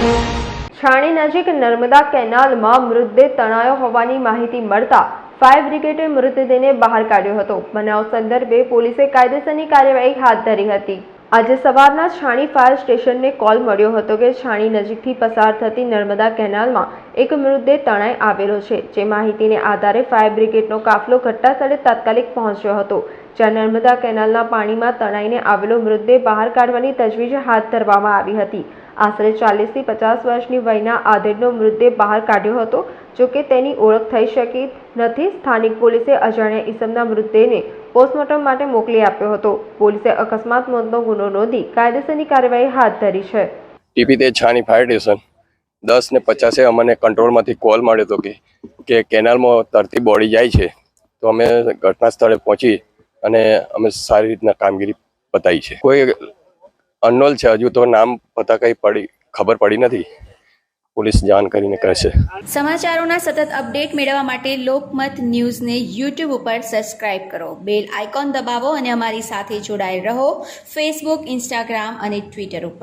છાણી નજીક નર્મદા કેનાલમાં મૃતદેહ તણાયો હોવાની માહિતી મળતા ફાયર બ્રિગેડે મૃતદેહને બહાર કાઢ્યો હતો. બનાવ સંદર્ભે પોલીસે કાયદેસરની કાર્યવાહી હાથ ધરી હતી. આજે સવારના છાણી ફાયર સ્ટેશનને કોલ મળ્યો હતો કે છાણી નજીકથી પસાર થતી નર્મદા કેનાલમાં એક મૃતદેહ તણાઈ આવેલો છે, જે માહિતીને આધારે ફાયર બ્રિગેડનો કાફલો ઘટનાસ્થળે તાત્કાલિક પહોંચ્યો હતો. જ્યાં નર્મદા કેનાલના પાણીમાં તણાઈને આવેલો મૃતદેહ બહાર કાઢવાની તજવીજ હાથ ધરવામાં આવી હતી. આશરે ચાલીસથી પચાસ વર્ષની વયના આધેડનો મૃતદેહ બહાર કાઢ્યો હતો, જો કે તેની ઓળખ થઈ શકી નથી. સ્થાનિક પોલીસે અજાણ્યા ઈસમના મૃતદેહને પોસ્ટમોર્ટમ માટે મોકલી આપ્યો હતો. પોલીસે અકસ્માત મોતનો ગુનો નોંધી કાયદેસરની કાર્યવાહી હાથ ધરી છે. ટીપી તે છાની ફાયર સ્ટેશન. દસ ને પચાસે અમને કંટ્રોલમાંથી કોલ મળ્યો હતો કે કે કેનાલમાં તરતી બોડી જાય છે. તો અમે ઘટના સ્થળે પહોંચી અને અમે સારી રીતના કામગીરી બતાવી છે. કોઈ અનનોલ છે. હજુ તો નામ પતા કંઈ પડી, ખબર પડી નથી. પોલીસ જાણ કરીને કહેશે સમાચારોના સતત અપડેટ મેળવવા માટે લોકમત ન્યૂઝને યુટ્યુબ ઉપર સબસ્ક્રાઇબ કરો. બેલ આઇકોન દબાવો અને અમારી સાથે જોડાયેલ રહો. ફેસબુક ઇન્સ્ટાગ્રામ અને ટ્વિટર ઉપર.